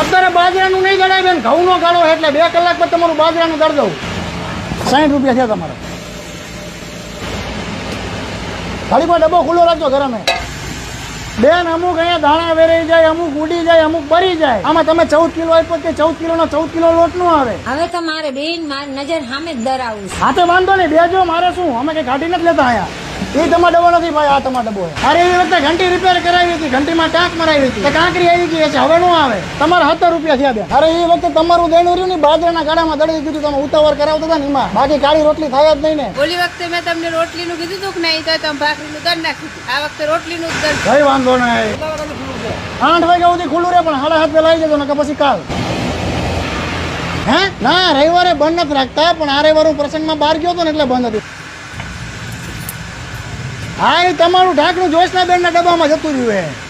અત્યારે બાજરાનું નહીં ગણાય બેન ઘઉંનો ગાળો એટલે બે કલાક પછી તમારું બાજરાનું કરી દઉં. સાઠ રૂપિયા છે તમારે. કોઈ ડબ્બો ખુલ્લો રાખજો ગરમે બેન અમુક અહીંયા દાણા વેરાઈ જાય અમુક ઉડી જાય અમુક બરી જાય. આમાં તમે ચૌદ કિલો આપ્યો કે ચૌદ કિલોનો ચૌદ કિલો લોટ નો આવે? હવે તો મારે બેન મારી નજર સામે જ ધરાવું છે. હા તો વાંધો નહીં. બેજો મારે શું? અમે કઈ કાઢી નથી લેતા અહીંયા. એ તમારો ડબ્બો નથી ભાઈ આ તમારો ડબ્બો અરે એ વખતે ઘંટી રિપેર કરાવી હતી ઘંટીમાં ટાંક મરાવી હતી. તો કાંકરી આવી ગઈ છે હવે નો આવે. તમારે સત્તર રૂપિયા થયા બે. અરે એ વખતે તમારું દેણું રહ્યું ને બાજરાના ગાડામાં દળી દીધું તમે ઉતાવળ કરાવતા હતા ને એમાં. બાકી કાળી રોટલી થાય જ નહીં ને. ઓલી વખતે મેં તમને રોટલીનું કીધું હતું કે નહીં તો તમે ભાખરીનું દર નાખ્યું આ વખતે રોટલીનું જ દર કઈ વાંધો નહીં. આઠ વાગ્યા સુધી ખુલ્લું રહે પણ સાડા સાત પેલા આવી જજો ને પછી કાલ. હે? ના રવિવારે બંધ નથી રાખતા પણ આ રવિવારે હું પ્રસંગમાં બહાર ગયો હતો ને એટલે બંધ હતી. હા એ તમારું ઢાંકણું જોશના બેનના ડબ્બામાં જતું રહ્યું હે.